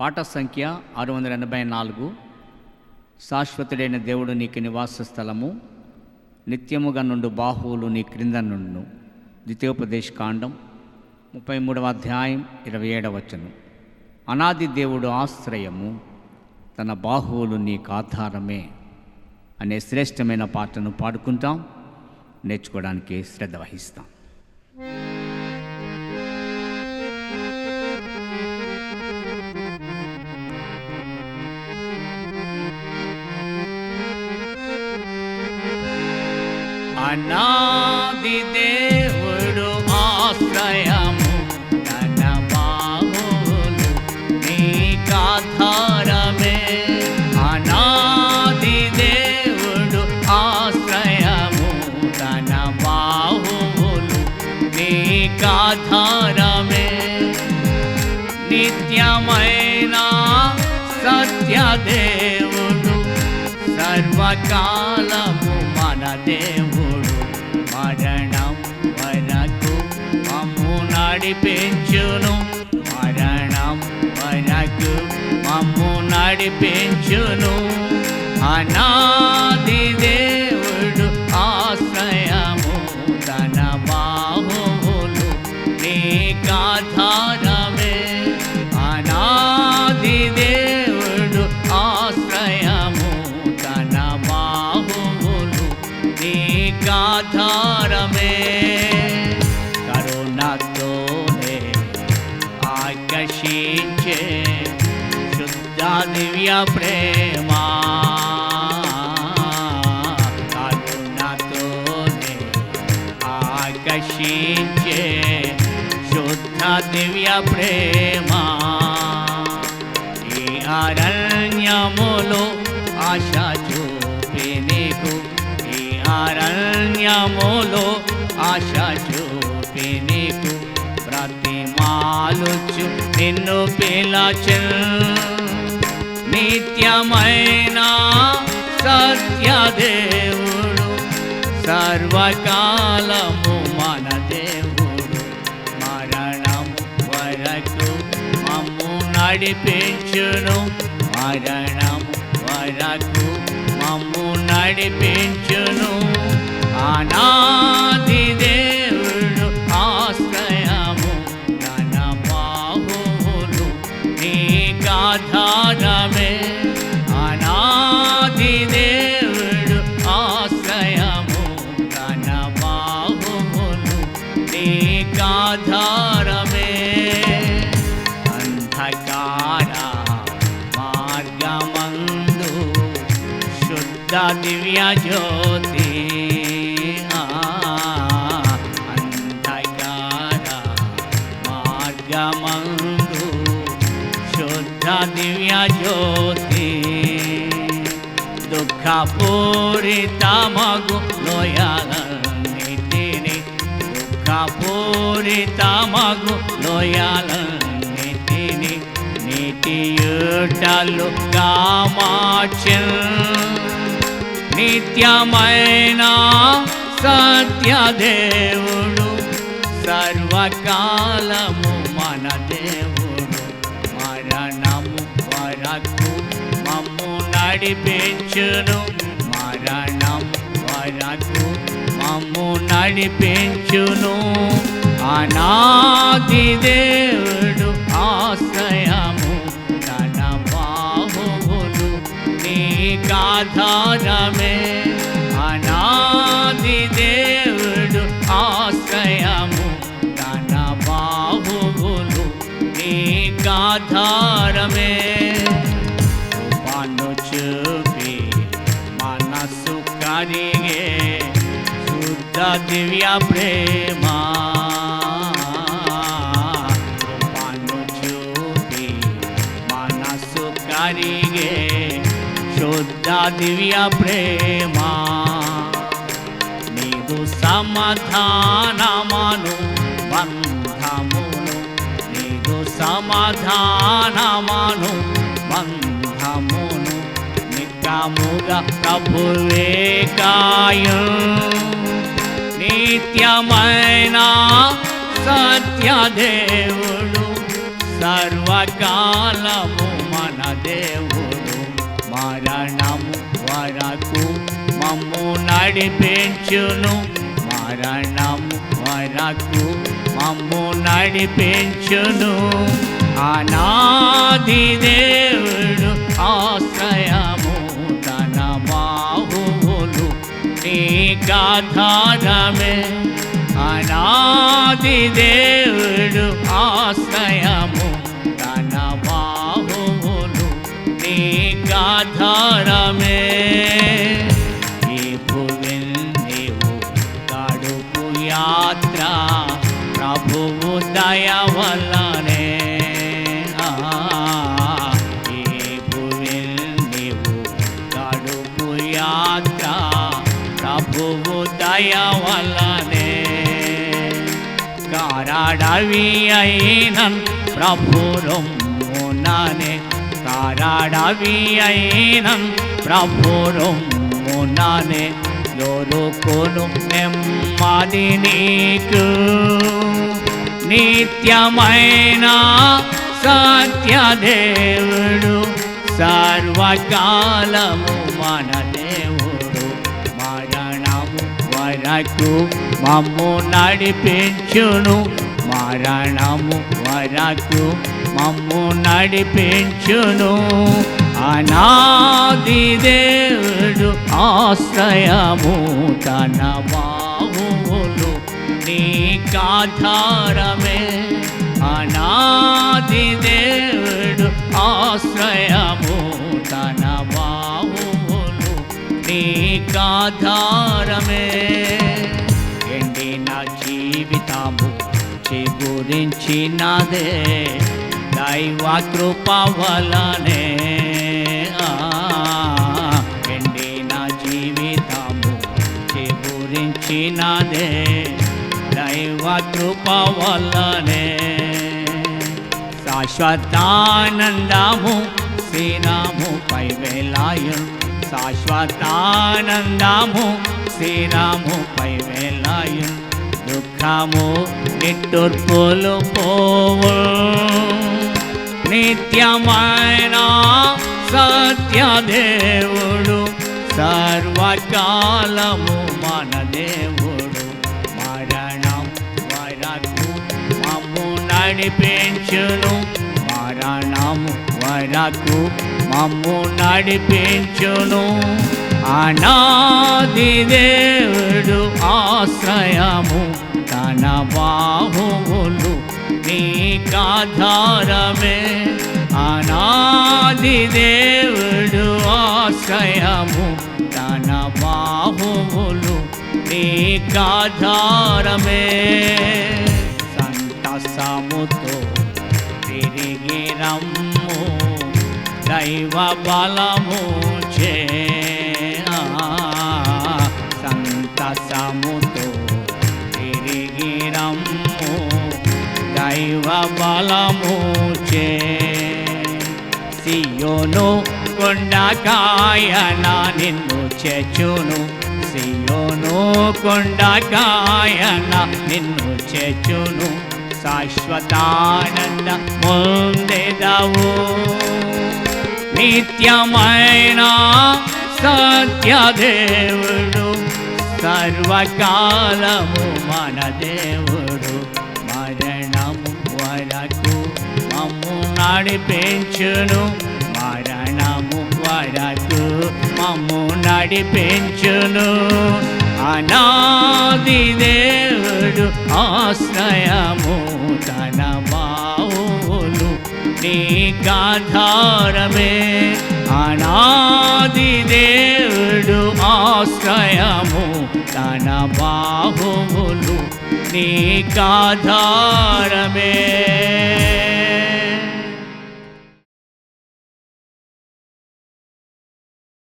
పాట సంఖ్య ఆరు వందల ఎనభై నాలుగు శాశ్వతుడైన దేవుడు నీకు నివాస స్థలము. నిత్యముగా నుండు బాహువులు నీ క్రింద నుండు ద్వితీయోపదేశ కాండం ముప్పై మూడవ అధ్యాయం ఇరవై ఏడవ వచనం. అనాది దేవుడు ఆశ్రయము తన బాహువులు నీకు ఆధారమే అనే శ్రేష్టమైన పాటను పాడుకుంటాం. నేర్చుకోవడానికి శ్రద్ధ వహిస్తాం. అనాది దేవుడు ఆశ్రయము తన నీ కాధారమే అనాది దేవుడు ఆశ్రయము తన నీ కాధారమే నిత్యమైన సత్యదేవుడు. సర్వకాలము మన దేవుడు నడిపించును. మరణం మనకు మమ్ము నడిపించును. అనాది దేవుడు ఆశ్రయము తన బాహువులు నీకాధారమే ఆకర్షించే శుద్ధ దివ్య ప్రేమ కరుణతోనే ఆకర్షించే శుద్ధ దివ్య ప్రేమ ఈ అరణ్యములో ఆశ చూపి నీకు ఈ అరణ్యములో ఆశ చూపి నీకు ప్రతిమాలుచు నిన్ను పిలచు. నిత్యమైన సత్యదేవుడు సర్వకాలము మన దేవుడు. మరణము వరకు మమ్ము నడిపించును. మరణము వరకు మమ్ము నడిపించును. అనా దివ్య జ్యోతి ఆ, అంధకార మార్గమందు శుద్ధ దివ్య జ్యోతి దుఃఖపూరిత మగు లోయాలన్నిటిని దుఃఖపూరిత మగు లోయాలన్నిటిని నీటియుటలు కామాచు నిత్యమైన సత్యదేవుడు సర్వకాలము మన దేవుడు. మరణము వరకు మమ్ము నడిపించును. మరణం వరకు మమ్ము నడిపించును. అనాది దేవుడు ఆశ్రయము ఆధారమే అనాది దేవుడు ఆశ్రయము. తన బాహువులు నీకాధారమే కృపను చూపి మనసు కరిగే శుద్ధ దివ్య ప్రేమ శుద్ధ దివ్య ప్రేమ. నీదు సమాధానమను బంధమును నీదు సమాధానమను బంధమును నిత్యముగా ప్రభువే కాయు నిత్యమైన సత్యదేవుడు సర్వకాలము మన దేవుడు. మరణము వరకు మమ్ము నడిపించును. మరణము వరకు మమ్ము నడిపించును. అనాది దేవుడు ఆశ్రయము తన బాహువులు నీకాధారమే అనాది దేవుడు ఆశ్రయము నీకాధారమే ఈ భువిల్ నీవు గడుపు యాత్ర ప్రభువు దయ వల్లనే. ఆ, ఈ భువిల్ నీవు గడుపు యాత్ర ప్రభువు దయ వల్లనే. కారాడవి అయినన్ ప్రభురొమ్ముననే. కారాడవి అయినన్ ప్రభురొమ్ముననే దొరుకును నెమ్మది నీకు. నిత్యమైన సత్యదేవుడు సర్వకాలము మన దేవుడు మరణము వరకు మమ్ము నడిపించును మరణము వరకు మమ్ము నడిపించును. అనాది దేవుడు ఆశ్రయము తన బాహువులు నీకాధారమే అనాది దేవుడు ఆశ్రయము తన బాహువులు నీకాధారమే ఎండిన జీవితము చిగురించినదే. దైవ కృప వలనే. ఆ, ఎండిన జీవితము చిగురించినదే. దైవ కృప వలనే. శాశ్వతానందము శ్రీరాముపై వేలాయు శాశ్వతానందము శ్రీరాముపై వేలాయు దుఃఖము నిట్టూర్పులు పోవు. నిత్యమైన సత్యదేవుడు సర్వకాలము మన దేవుడు. మరణం వరకు మమ్ము నడిపించును. మరణము వరకు మమ్ము నడిపించును. అనాది దేవుడు ఆశ్రయము తన బాహువులు నీకాధారమే అనాది దేవుడు ఆశ్రయము తన బాహువులు నీకాధారమే సంతసముతో తిరిగి రమ్ము దైవ బలము చే. సంతసముతో తిరిగి రమ్ము దైవ బలము చే. సియోను కొండకాయన నిన్ను చెచును సియోను కొండకాయన నిన్ను చెచును శాశ్వతానంద ముందెదవు. నిత్యమైన సత్యదేవుడు సర్వకాలము మన దేవుడు. మమ్ము నడిపించును మరణము వరకు మమ్ము నడిపించును. అనాది దేవుడు ఆశ్రయము తన బావులు నీ గాధారమే. అనాది దేవుడు ఆశ్రయము తన బాహువులు నీకాధారమే